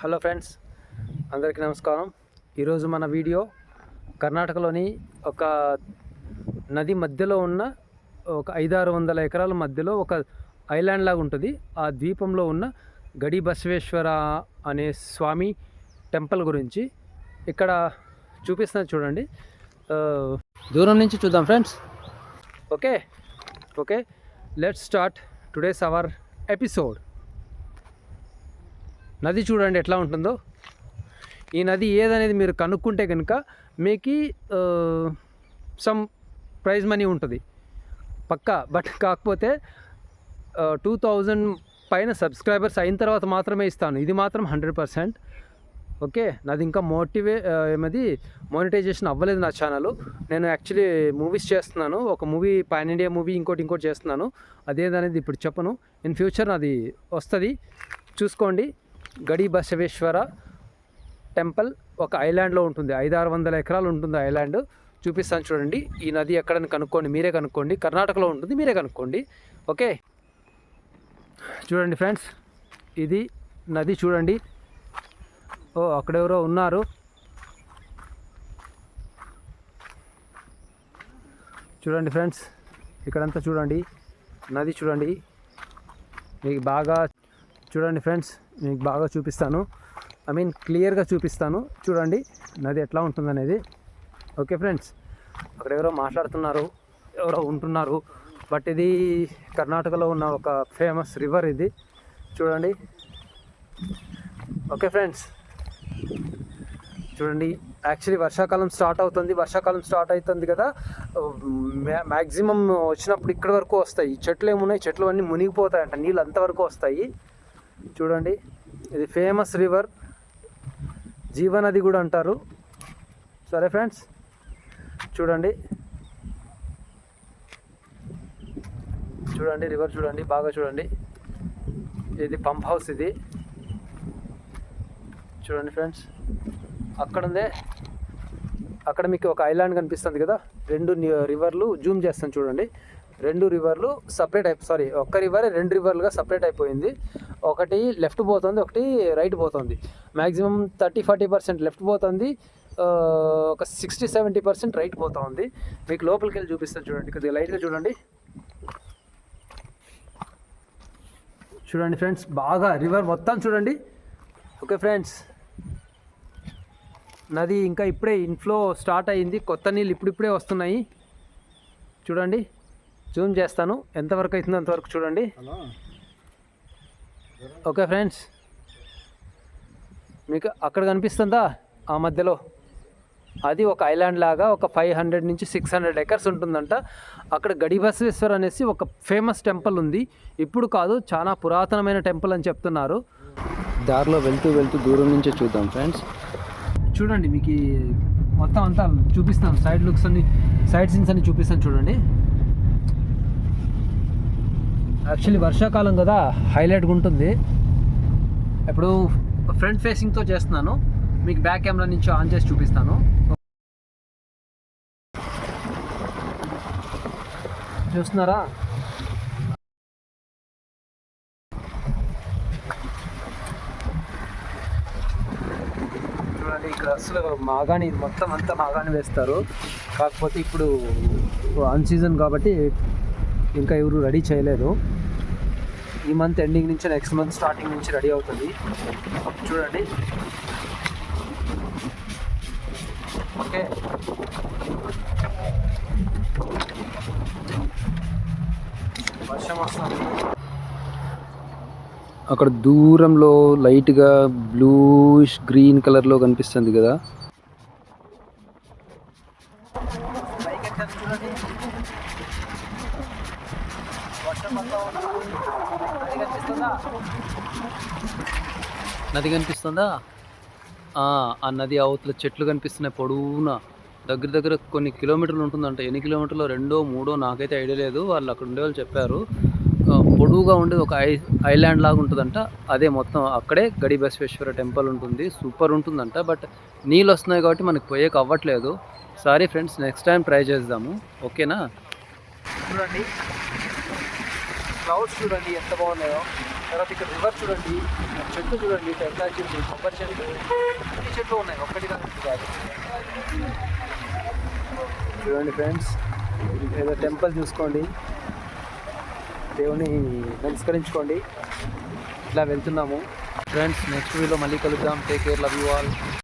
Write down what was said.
Hello friends అందరికీ నమస్కారం. ఈరోజు మన వీడియో కర్ణాటకలోని ఒక నది మధ్యలో ఉన్న ఒక ఐదారు వందల ఎకరాల మధ్యలో ఒక ఐలాండ్ లాగా ఉంటుంది. ఆ ద్వీపంలో ఉన్న గడి బసవేశ్వర అనే స్వామి టెంపుల్ గురించి ఇక్కడ చూపిస్తున్నది చూడండి. దూరం నుంచి చూద్దాం friends. Okay okay let's start today's our episode. నది చూడండి ఎట్లా ఉంటుందో. ఈ నది ఏదనేది మీరు కనుక్కుంటే కనుక మీకు సమ్ ప్రైజ్ మనీ ఉంటుంది. పక్కా బట్ కాకపోతే టూ థౌజండ్ పైన సబ్స్క్రైబర్స్ అయిన తర్వాత మాత్రమే ఇస్తాను. ఇది మాత్రం హండ్రెడ్ పర్సెంట్ ఓకే నాది ఇంకా మోటివే ఏమది మోనిటైజేషన్ అవ్వలేదు నా ఛానల్. నేను యాక్చువల్లీ మూవీస్ చేస్తున్నాను. ఒక మూవీ పాన్ ఇండియా మూవీ ఇంకోటి ఇంకోటి చేస్తున్నాను. అదేదనేది ఇప్పుడు చెప్పను. ఇన్ ఫ్యూచర్ నాది వస్తుంది. చూసుకోండి. గడి బసవేశ్వర టెంపుల్ ఒక ఐలాండ్లో ఉంటుంది. ఐదు ఆరు వందల ఎకరాలు ఉంటుంది ఐలాండ్. చూపిస్తాను చూడండి. ఈ నది ఎక్కడని కనుక్కోండి. మీరే కనుక్కోండి. కర్ణాటకలో ఉంటుంది. మీరే కనుక్కోండి. ఓకే? చూడండి ఫ్రెండ్స్. ఇది నది చూడండి. ఓ అక్కడెవరో ఉన్నారు. చూడండి ఫ్రెండ్స్. ఇక్కడంతా చూడండి. నది చూడండి. మీకు బాగా చూడండి ఫ్రెండ్స్. మీకు బాగా చూపిస్తాను. ఐ మీన్ క్లియర్గా చూపిస్తాను. చూడండి నది ఎట్లా ఉంటుందనేది. ఓకే ఫ్రెండ్స్ అక్కడ ఎవరో మాట్లాడుతున్నారు ఎవరో ఉంటున్నారు బట్ ఇది కర్ణాటకలో ఉన్న ఒక ఫేమస్ రివర్ ఇది. చూడండి. ఓకే ఫ్రెండ్స్ చూడండి యాక్చువల్లీ వర్షాకాలం స్టార్ట్ అవుతుంది. వర్షాకాలం స్టార్ట్ అవుతుంది కదా. మ్యాక్సిమం వచ్చినప్పుడు ఇక్కడ వరకు వస్తాయి. చెట్లు ఏమున్నాయి? చెట్లు అన్నీ మునిగిపోతాయంట. నీళ్ళు అంతవరకు వస్తాయి. చూడండి. ఇది ఫేమస్ రివర్. జీవనది కూడా అంటారు. సరే ఫ్రెండ్స్ చూడండి. చూడండి రివర్ చూడండి బాగా చూడండి. ఇది పంప్ హౌస్ ఇది. చూడండి ఫ్రెండ్స్ అక్కడ ఉందే అక్కడ మీకు ఒక ఐలాండ్ కనిపిస్తుంది కదా. రెండు రివర్లు జూమ్ చేస్తాను చూడండి. రెండు రివర్లు సపరేట్ అయి సారీ ఒక్క రివర్ రెండు రివర్లుగా సపరేట్ అయిపోయింది. ఒకటి లెఫ్ట్ పోతుంది ఒకటి రైట్ పోతుంది. Maximum thirty forty percent left పోతుంది ఒక సిక్స్టీ సెవెంటీ పర్సెంట్ రైట్ పోతా ఉంది మీకు లోపలికి వెళ్ళి చూపిస్తాను చూడండి కొద్దిగా లైట్గా చూడండి. చూడండి ఫ్రెండ్స్ బాగా రివర్ మొత్తం చూడండి. ఓకే ఫ్రెండ్స్ నది ఇంకా ఇప్పుడే ఇన్ఫ్లో స్టార్ట్ అయ్యింది కొత్త నీళ్ళు ఇప్పుడిప్పుడే వస్తున్నాయి. చూడండి జూమ్ చేస్తాను. ఎంతవరకు అవుతుందో అంతవరకు చూడండి. Okay friends. మీకు అక్కడ కనిపిస్తుందా? ఆ మధ్యలో. అది ఒక ఐలాండ్ లాగా ఒక ఫైవ్ హండ్రెడ్ నుంచి సిక్స్ హండ్రెడ్ ఎకర్స్ ఉంటుందంట. అక్కడ గడిబసవేశ్వర్ అనేసి ఒక ఫేమస్ టెంపుల్ ఉంది. ఇప్పుడు కాదు చాలా పురాతనమైన టెంపుల్ అని చెప్తున్నారు. దారిలో వెళ్తూ వెళ్తూ దూరం నుంచే చూద్దాం ఫ్రెండ్స్. చూడండి మీకు మొత్తం అంతా చూపిస్తాను. సైడ్ లుక్స్ అన్ని సైడ్ సీన్స్ అన్ని చూపిస్తాను చూడండి. యాక్చువల్లీ వర్షాకాలం కదా హైలైట్గా ఉంటుంది. ఇప్పుడు ఫ్రంట్ ఫేసింగ్తో చేస్తున్నాను. మీకు బ్యాక్ కెమెరా నుంచి ఆన్ చేసి చూపిస్తాను. చూస్తున్నారా? చూడండి ఇక్కడ అసలు మాగాని మొత్తం అంతా మాగాని వేస్తారు. కాకపోతే ఇప్పుడు అన్ సీజన్ కాబట్టి ఇంకా ఎవరు రెడీ చేయలేదు. ఈ మంత్ ఎండింగ్ నుంచి నెక్స్ట్ మంత్ స్టార్టింగ్ నుంచి రెడీ అవుతుంది. చూడండి. ఓకే వర్షం వస్తుంది. అక్కడ దూరంలో లైట్గా బ్లూష్ గ్రీన్ కలర్లో కనిపిస్తుంది కదా బైక్ ఎక్కాలి చూడండి వర్షం వస్తా ఉంది. అది కనిపిస్తుందా నది కనిపిస్తుందా? ఆ నది అవతల చెట్లు కనిపిస్తున్నాయి పొడవునా. దగ్గర దగ్గర కొన్ని కిలోమీటర్లు ఉంటుందంట. ఎన్ని కిలోమీటర్లు రెండో మూడో నాకైతే ఐడియా లేదు. వాళ్ళు అక్కడ ఉండేవాళ్ళు చెప్పారు. పొడవుగా ఉండేది ఒక ఐ ఐలాండ్ లాగా ఉంటుందంట. అదే మొత్తం అక్కడే గడి బసవేశ్వర టెంపుల్ ఉంటుంది. సూపర్ ఉంటుందంట. బట్ నీళ్ళు వస్తున్నాయి కాబట్టి మనకి పోయేకి అవ్వట్లేదు. Sorry friends next time try చేద్దాము. ఓకేనా? చూడండి. క్లౌడ్స్ చూడండి ఎంత బాగున్నాయో. తర్వాత ఇక్కడ రివర్ చూడండి చెట్లు చూడండి టెంకాయ చెట్లు కొబ్బరి చెట్లు అన్ని చెట్లు ఉన్నాయి ఒక్కటి కాదు చూడండి ఫ్రెండ్స్ ఏదో టెంపుల్ చూసుకోండి. దేవుని నమస్కరించుకోండి. ఇట్లా వెళ్తున్నాము. ఫ్రెండ్స్ నెక్స్ట్ వీలో మళ్ళీ కలుద్దాం. Take care love you all